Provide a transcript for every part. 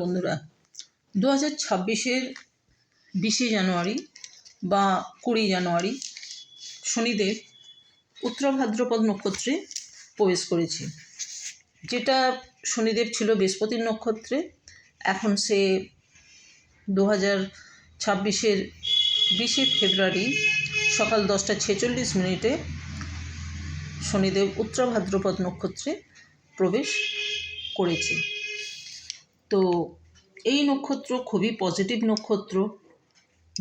বন্ধুরা দু হাজার ছাব্বিশের বিশে জানুয়ারি বা কুড়ি জানুয়ারি শনিদেব উত্তর ভাদ্রপদ নক্ষত্রে প্রবেশ করেছে। যেটা শনিদেব ছিল বৃহস্পতির নক্ষত্রে, এখন সে দু হাজার ছাব্বিশের বিশে ফেব্রুয়ারি সকাল দশটা ছেচল্লিশ মিনিটে শনিদেব উত্তর ভাদ্রপদ নক্ষত্রে প্রবেশ করেছে। তো এই নক্ষত্র খুবই পজিটিভ নক্ষত্র।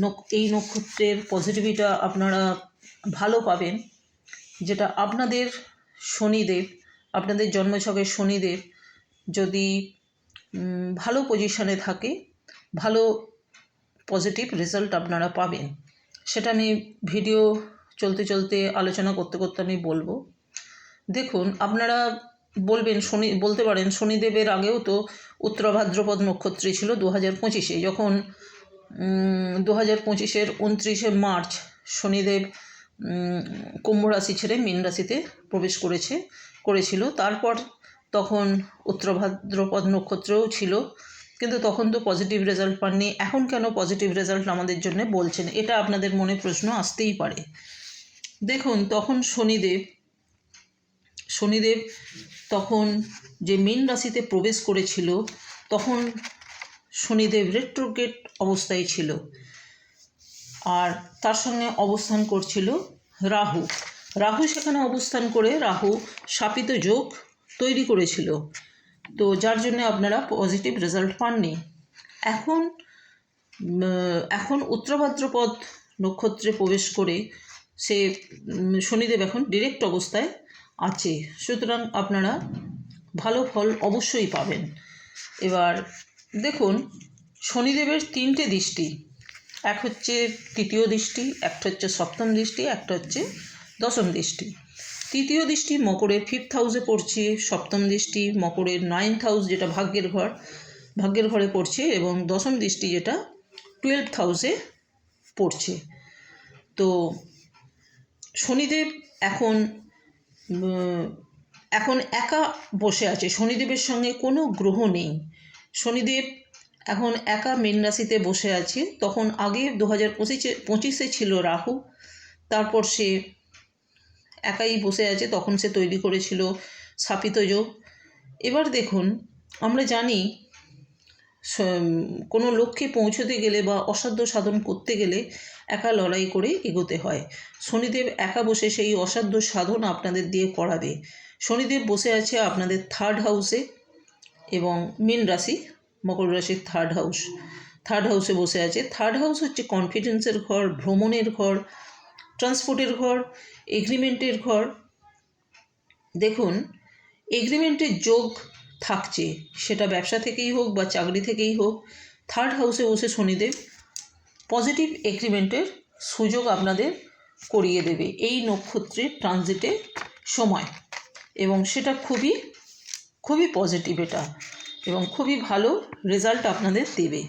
নক- এই নক্ষত্রের পজিটিভিটা আপনারা ভালো পাবেন। যেটা আপনাদের শনিদেব, আপনাদের জন্মছকের শনিদেব যদি ভালো পজিশনে থাকে, ভালো পজিটিভ রেজাল্ট আপনারা পাবেন। সেটা আমি ভিডিও চলতে চলতে আলোচনা করতে করতে আমি বলব। দেখুন, আপনারা বলবেন শনি, বলতে পারেন শনিদেবের আগেও তো উত্তর ভাদ্রপদ নক্ষত্রে ছিল দু হাজার পঁচিশে। যখন দু হাজার পঁচিশের উনত্রিশে মার্চ শনিদেব কুম্ভ রাশি ছেড়ে মীন রাশিতে প্রবেশ করেছে, করেছিল, তারপর তখন উত্তর ভাদ্রপদ নক্ষত্রও ছিল, কিন্তু তখন তো পজিটিভ রেজাল্ট পাননি। এখন কেন পজিটিভ রেজাল্ট আমাদের জন্য বলছেন? এটা আপনাদের মনে প্রশ্ন আসতেই পারে। দেখুন, তখন শনিদেব শনিদেব তখন যে মীন রাশিতে প্রবেশ করেছিল, তখন শনিদেব রেট্রোগেট অবস্থায় ছিল। আর তার সঙ্গে অবস্থান করছিল রাহু। রাহু সেখানে অবস্থান করে রাহু শাপিত যোগ তৈরি করেছিল। তো যার জন্য আপনারা পজিটিভ রেজাল্ট পাননি। এখন এখন উত্তরভাদ্রপদ নক্ষত্রে প্রবেশ করে সে শনিদেব এখন ডিরেক্ট অবস্থায় আছে। সুতরাং আপনারা ভালো ফল অবশ্যই পাবেন। এবার দেখুন, শনিদেবের তিনটে দৃষ্টি। এক হচ্ছে তৃতীয় দৃষ্টি, একটা হচ্ছে সপ্তম দৃষ্টি, একটা হচ্ছে দশম দৃষ্টি। তৃতীয় দৃষ্টি মকরের ফিফথ হাউসে পড়ছে, সপ্তম দৃষ্টি মকরের নাইন্থ হাউস যেটা ভাগ্যের ঘর, ভাগ্যের ঘরে পড়ছে, এবং দশম দৃষ্টি যেটা টুয়েলভ হাউসে পড়ছে। তো শনিদেব এখন এখন একা বসে আছে। শনিদেবের সঙ্গে কোনো গ্রহ নেই। শনিদেব এখন একা মীন রাশিতে বসে আছে। তখন আগে দু হাজার পঁচিশে পঁচিশে ছিল রাহু, তারপর সে একাই বসে আছে। তখন সে তৈরি করেছিল স্থাপিত যোগ। এবার দেখুন, আমরা জানি কোনো লক্ষ্যে পৌঁছতে গেলে বা অসাধ্য সাধন করতে গেলে একা লড়াই করে এগোতে হয়। শনিদেব একা বসে সেই অসাধ্য সাধন আপনাদের দিয়ে করাবে। শনিদেব বসে আছে আপনাদের থার্ড হাউসে এবং মীন রাশি, মকর রাশির থার্ড হাউস থার্ড হাউসে বসে আছে। থার্ড হাউস হচ্ছে কনফিডেন্সের ঘর, ভ্রমণের ঘর ট্রান্সপোর্টের ঘর এগ্রিমেন্টের ঘর। দেখুন এগ্রিমেন্টের যোগ থাকছে। সেটা ব্যবসা থেকেই হোক বা চাকরি থেকেই হোক থার্ড হাউসে বসে শনিদেব পজিটিভ এগ্রিমেন্টের সুযোগ আপনাদের করিয়ে দেবে এই নক্ষত্রের ট্রানজিটের সময়। এবং সেটা খুবই খুবই পজিটিভ এটা এবং খুবই ভালো রেজাল্ট আপনাদের দেবে।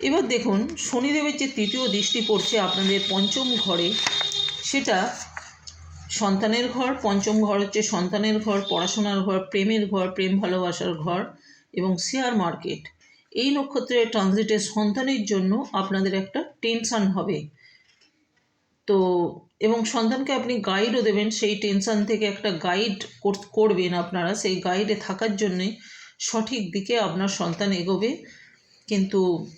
এবার দেখুন, শনিদেবের যে তৃতীয় দৃষ্টি পড়ছে আপনাদের পঞ্চম ঘরে, সেটা সন্তানের ঘর, পঞ্চম ঘর হচ্ছে সন্তানের ঘর, পড়াশোনার ঘর, প্রেমের ঘর, প্রেম ভালোবাসার ঘর এবং শেয়ার মার্কেট। এই নক্ষত্রের ট্রানজিটে সন্তানের জন্য আপনাদের একটা টেনশান হবে। তো, এবং সন্তানকে আপনি গাইডও দেবেন। সেই টেনশান থেকে একটা গাইড করবেন আপনারা। সেই গাইডে থাকার জন্যে সঠিক দিকে আপনার সন্তান এগোবে। কিন্তু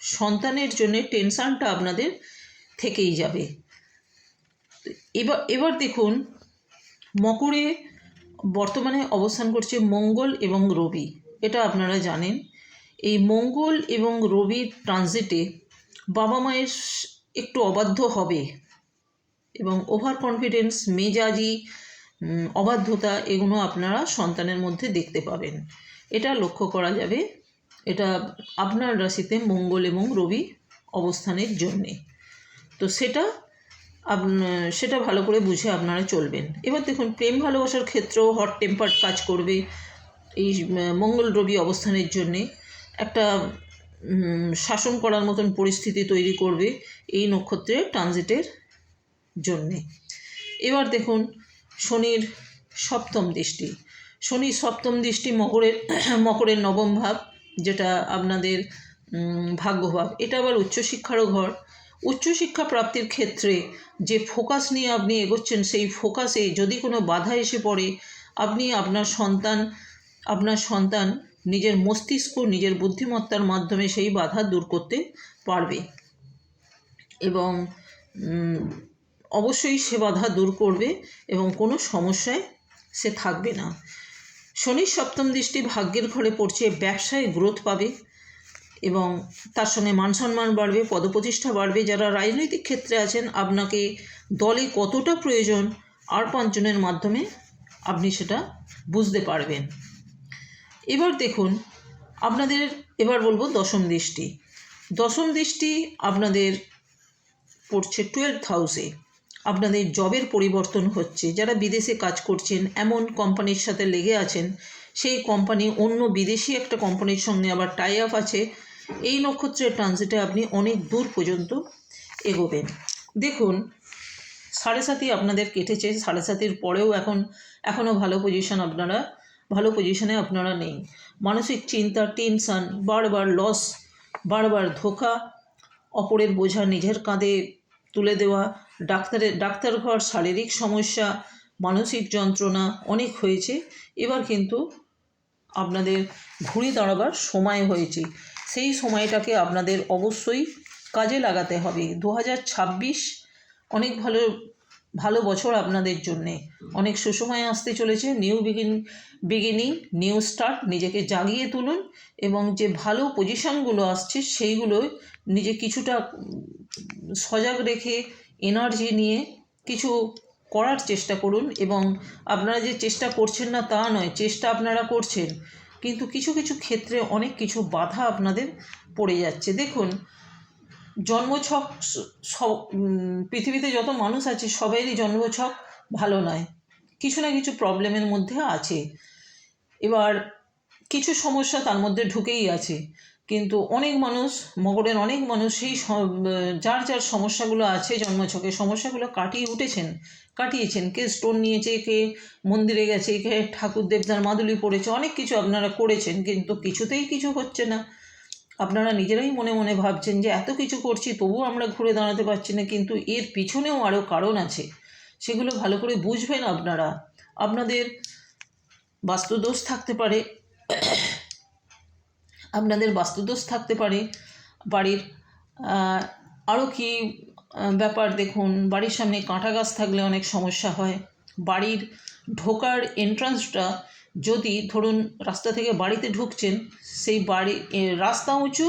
সন্তানের জন্য টেনশানটা আপনাদের থেকেই যাবে। এবার এবার দেখুন, মকরে বর্তমানে অবস্থান করছে মঙ্গল এবং রবি, এটা আপনারা জানেন। এই মঙ্গল এবং রবির ট্রানজিটে বাবা মায়ের একটু অবাধ্য হবে এবং ওভার কনফিডেন্স মেজাজি অবাধ্যতা এগুলো আপনারা সন্তানের মধ্যে দেখতে পাবেন। এটা লক্ষ্য করা যাবে, এটা আপনার রাশিতে মঙ্গল এবং রবি অবস্থানের জন্যে। তো সেটা সেটা ভালো করে বুঝে আপনারা চলবেন। এবার দেখুন, প্রেম ভালোবাসার ক্ষেত্রেও হট টেম্পার্ড কাজ করবে এই মঙ্গল রবি অবস্থানের জন্যে। একটা শাসন করার মতন পরিস্থিতি তৈরি করবে এই নক্ষত্রের ট্রানজিটের জন্যে। এবার দেখুন, শনির সপ্তম দৃষ্টি। শনির সপ্তম দৃষ্টি মকরের মকরের নবম ভাব, যেটা আপনাদের ভাগ্যভাব। এটা আবার উচ্চশিক্ষারও ঘর। উচ্চশিক্ষা প্রাপ্তির ক্ষেত্রে যে ফোকাস নিয়ে আপনি এগোচ্ছেন, সেই ফোকাসে যদি কোনো বাধা এসে পড়ে, আপনি আপনার সন্তান আপনার সন্তান নিজের মস্তিষ্ক, নিজের বুদ্ধিমত্তার মাধ্যমে সেই বাধা দূর করতে পারবে। এবং অবশ্যই সে বাধা দূর করবে এবং কোনো সমস্যায় সে থাকবে না। শনির সপ্তম দৃষ্টি ভাগ্যের ঘরে পড়ছে, ব্যবসায় গ্রোথ পাবে। এবং তার সঙ্গে মান সম্মান বাড়বে, পদপ্রতিষ্ঠা বাড়বে, যারা রাজনৈতিক ক্ষেত্রে আছেন, আপনাকে দলে কতটা প্রয়োজন, আর পাঁচজনের মাধ্যমে আপনি সেটা বুঝতে পারবেন। এবার দেখুন, আপনাদের এবার বলব দশম দৃষ্টি। দশম দৃষ্টি আপনাদের পড়ছে টুয়েলভ হাউসে আপনাদের জবের পরিবর্তন হচ্ছে। যারা বিদেশে কাজ করছেন, এমন কোম্পানির সাথে লেগে আছেন, সেই কোম্পানি অন্য বিদেশি একটা কোম্পানির সঙ্গে আবার টাই আপ আছে। এই নক্ষত্রের ট্রানজিটে আপনি অনেক দূর পর্যন্ত এগোবেন। দেখুন, সাড়ে সাতই আপনাদের কেটেছে, সাড়ে সাতির পরেও এখন এখনও ভালো পজিশন আপনারা, ভালো পজিশনে আপনারা নেই। মানসিক চিন্তা টেনশন বারবার লস বারবার ধোকা, অপরের বোঝা নিজের কাঁধে তুলে দেওয়া ডাক্তারের ডাক্তার ঘর শারীরিক সমস্যা, মানসিক যন্ত্রণা অনেক হয়েছে। এবার কিন্তু আপনাদের ঘুরে দাঁড়াবার সময় হয়েছে। সেই সময়টাকে আপনাদের অবশ্যই কাজে লাগাতে হবে। দু হাজার ছাব্বিশ অনেক ভালো ভালো বছর আপনাদের জন্যে। অনেক সুসময় আসতে চলেছে। New begin, beginning, new start, নিজেকে জাগিয়ে তুলুন এবং যে ভালো পজিশনগুলো আসছে সেইগুলো নিজে কিছুটা সজাগ রেখে এনার্জি নিয়ে কিছু করার চেষ্টা করুন এবং আপনারা যে চেষ্টা করছেন না তা নয়, চেষ্টা আপনারা করছেন। কিন্তু কিছু কিছু ক্ষেত্রে অনেক কিছু বাধা আপনাদের পড়ে যাচ্ছে। দেখুন, জন্মছক সব পৃথিবীতে যত মানুষ আছে সবাইয়েরই জন্মছক ভালো নয়। কিছু না কিছু প্রবলেমের মধ্যে আছে। এবার কিছু সমস্যা তার মধ্যে ঢুকেই আছে। কিন্তু অনেক মানুষ মগরের অনেক মানুষ সেই যার যার সমস্যাগুলো আছে, জন্মছকে সমস্যাগুলো কাটিয়ে উঠেছেন, কাটিয়েছেন। কে স্টোন নিয়েছে, কে মন্দিরে গেছে, কে ঠাকুর দেবদার মাদুলি পড়েছে, অনেক কিছু আপনারা করেছেন, কিন্তু কিছুতেই কিছু হচ্ছে না। আপনারা নিজেরাই মনে মনে ভাবছেন যে, এত কিছু করছি, তবুও আমরা ঘুরে দাঁড়াতে পারছি না। কিন্তু এর পিছনেও আরও কারণ আছে। সেগুলো ভালো করে বুঝবেন আপনারা। আপনাদের বাস্তুদোষ থাকতে পারে। আপনাদের বাস্তুদোষ থাকতে পারে, বাড়ির আরও কি ব্যাপার দেখুন, বাড়ির সামনে কাঁটা গাছ থাকলে অনেক সমস্যা হয়। বাড়ির ঢোকার এন্ট্রান্সটা যদি ধরুন রাস্তা থেকে বাড়িতে ঢুকছেন, সেই বাড়ি রাস্তা উঁচু,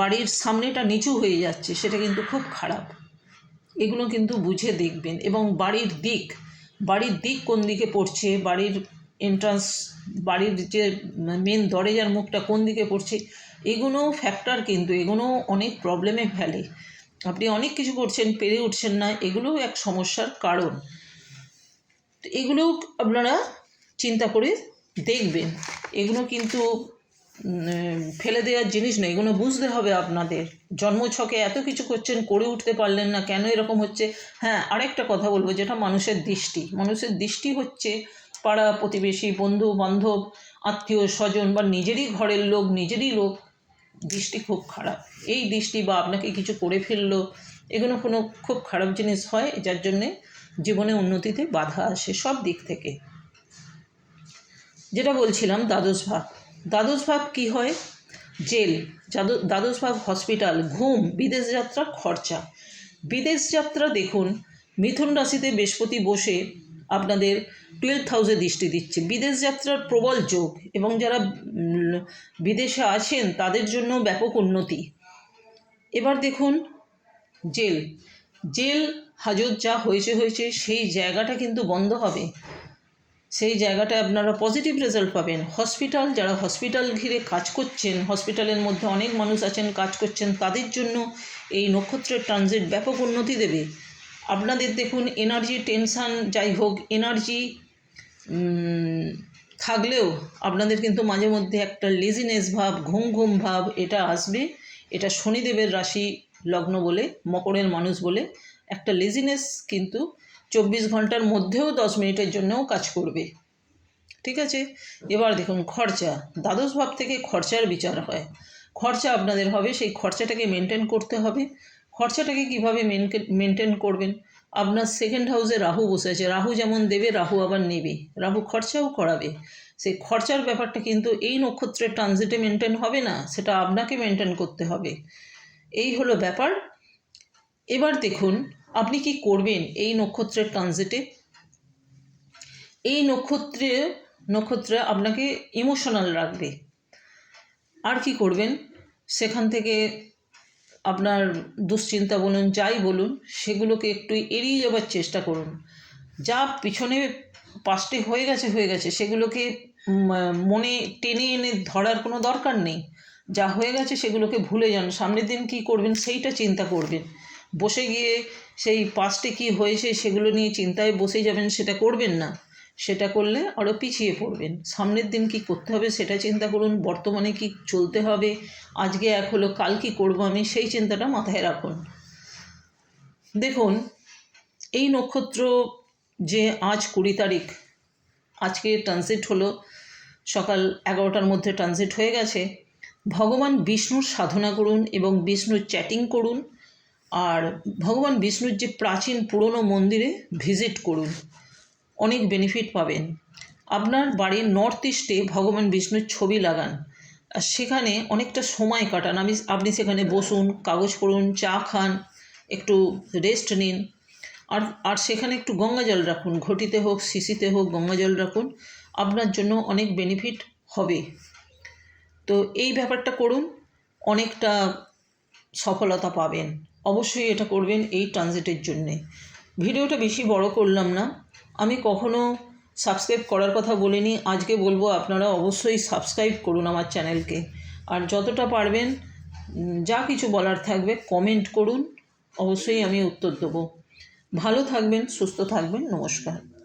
বাড়ির সামনেটা নিচু হয়ে যাচ্ছে, সেটা কিন্তু খুব খারাপ। এগুলো কিন্তু বুঝে দেখবেন। এবং বাড়ির দিক বাড়ির দিক কোন দিকে পড়ছে, বাড়ির এন্ট্রান্স বাড়ির যে মেন দরজার মুখটা কোন দিকে পড়ছে, এগুলোও ফ্যাক্টর কিন্তু, এগুলোও অনেক প্রবলেমে ফেলে। আপনি অনেক কিছু করছেন, পেরে উঠছেন না, এগুলোও এক সমস্যার কারণ। এগুলোও আপনারা চিন্তা করে দেখবেন। এগুলো কিন্তু ফেলে দেওয়ার জিনিস নয়, এগুলো বুঝতে হবে আপনাদের। জন্মছকে এত কিছু করছেন, করে উঠতে পারলেন না, কেন এরকম হচ্ছে? হ্যাঁ আরেকটা কথা বলব, যেটা মানুষের দৃষ্টি। মানুষের দৃষ্টি হচ্ছে পাড়া, প্রতিবেশী বন্ধু বান্ধব আত্মীয় স্বজন বা নিজেরই ঘরের লোক, নিজেরই লোক, দৃষ্টি খুব খারাপ। এই দৃষ্টি বা আপনাকে কিছু করে ফেলল, এগুলো কোনো খুব খারাপ জিনিস হয়, যার জন্যে জীবনে উন্নতিতে বাধা আসে সব দিক থেকে। যেটা বলছিলাম, দ্বাদশ ভাব দ্বাদশ ভাব কী হয়? জেল। দ্বাদশ ভাব হসপিটাল, ঘুম, বিদেশ যাত্রা, খরচা। বিদেশ যাত্রা দেখুন, মিথুন রাশিতে বৃহস্পতি বসে আপনাদের টুয়েলভ হাউসে দৃষ্টি দিচ্ছে। বিদেশ যাত্রার প্রবল যোগ এবং যারা বিদেশে আছেন, তাদের জন্য ব্যাপক উন্নতি। এবার দেখুন জেল। জেল হাজত যা হয়েছে হয়েছে, সেই জায়গাটা কিন্তু বন্ধ হবে। সেই জায়গাটায় আপনারা পজিটিভ রেজাল্ট পাবেন। হসপিটাল যারা হসপিটাল ঘিরে কাজ করছেন হসপিটালের মধ্যে অনেক মানুষ আছেন, কাজ করছেন, তাদের জন্য এই নক্ষত্রের ট্রানজিট ব্যাপক উন্নতি দেবে। আপনাদের দেখুন এনার্জি টেনশান যাই হোক এনার্জি থাকলেও আপনাদের কিন্তু মাঝে মধ্যে একটা লেজিনেস ভাব, ঘুম ঘুম ভাব, এটা আসবে। এটা শনিদেবের রাশি লগ্ন বলে, মকরের মানুষ বলে, একটা লেজিনেস কিন্তু চব্বিশ ঘণ্টার মধ্যেও দশ মিনিটের জন্যও কাজ করবে। ঠিক আছে? এবার দেখুন খরচা। দ্বাদশ ভাব থেকে খরচার বিচার হয়। খরচা আপনাদের হবে, সেই খরচাটাকে মেনটেন করতে হবে। খরচাটাকে কীভাবে মেনটেন করবেন? আপনার সেকেন্ড হাউসে রাহু বসে আছে। রাহু যেমন দেবে, রাহু আবার নেবে। রাহু খরচাও করাবে। সেই খরচার ব্যাপারটা কিন্তু এই নক্ষত্রের ট্রানজিটে মেনটেন হবে না, সেটা আপনাকে মেনটেন করতে হবে। এই হলো ব্যাপার। এবার দেখুন, আপনি কি করবেন এই নক্ষত্রের ট্রানজিটে এই নক্ষত্রে নক্ষত্রে আপনাকে ইমোশনাল রাখবে। আর কি করবেন? সেখান থেকে আপনার দুশ্চিন্তা বলুন, যাই বলুন, সেগুলোকে একটু এড়িয়ে যাবার চেষ্টা করুন। যা পিছনে পাস্টে হয়ে গেছে হয়ে গেছে, সেগুলোকে মনে টেনে এনে ধরার কোনো দরকার নেই। যা হয়ে গেছে, সেগুলোকে ভুলে যান। সামনের দিন কি করবেন, সেইটা চিন্তা করবেন। বসে গিয়ে সেই পাস্টে কি হয়েছে, সেগুলো নিয়ে চিন্তায় বসে যাবেন, সেটা করবেন না। সেটা করলে আরও পিছিয়ে পড়বেন। সামনের দিন কি করতে হবে সেটা চিন্তা করুন, বর্তমানে কি চলতে হবে, আজকে এক হলো, কাল কি করব আমি, সেই চিন্তাটা মাথায় রাখুন। দেখুন, এই নক্ষত্র যে আজ কুড়ি তারিখ, আজকে ট্রানজিট হলো, সকাল এগারোটার মধ্যে ট্রানজিট হয়ে গেছে, ভগবান বিষ্ণুর সাধনা করুন এবং বিষ্ণুর চ্যাটিং করুন, আর ভগবান বিষ্ণুর যে প্রাচীন পুরনো মন্দিরে ভিজিট করুন। অনেক বেনিফিট পাবেন। আপনার বাড়ির নর্থ ইস্টে ভগবান বিষ্ণুর ছবি লাগান। আর সেখানে অনেকটা সময় কাটান। আমি, আপনি সেখানে বসুন, কাগজ পড়ুন, চা খান, একটু রেস্ট নিন। আর আর সেখানে একটু গঙ্গা জল রাখুন। ঘটিতে হোক, শিশিতে হোক, গঙ্গা জল রাখুন। আপনার জন্য অনেক বেনিফিট হবে। তো এই ব্যাপারটা করুন। অনেকটা সফলতা পাবেন। অবশ্যই এটা করবেন এই ট্রানজিটের জন্যে। ভিডিওটা বেশি বড় করলাম না। আমি কখনো সাবস্ক্রাইব করার কথা বলিনি। আজকে বলব আপনারা অবশ্যই সাবস্ক্রাইব করুন আমার চ্যানেলকে। আর যতটা পারবেন যা কিছু বলার থাকবে কমেন্ট করুন। অবশ্যই আমি উত্তর দেবো। ভালো থাকবেন, সুস্থ থাকবেন। নমস্কার।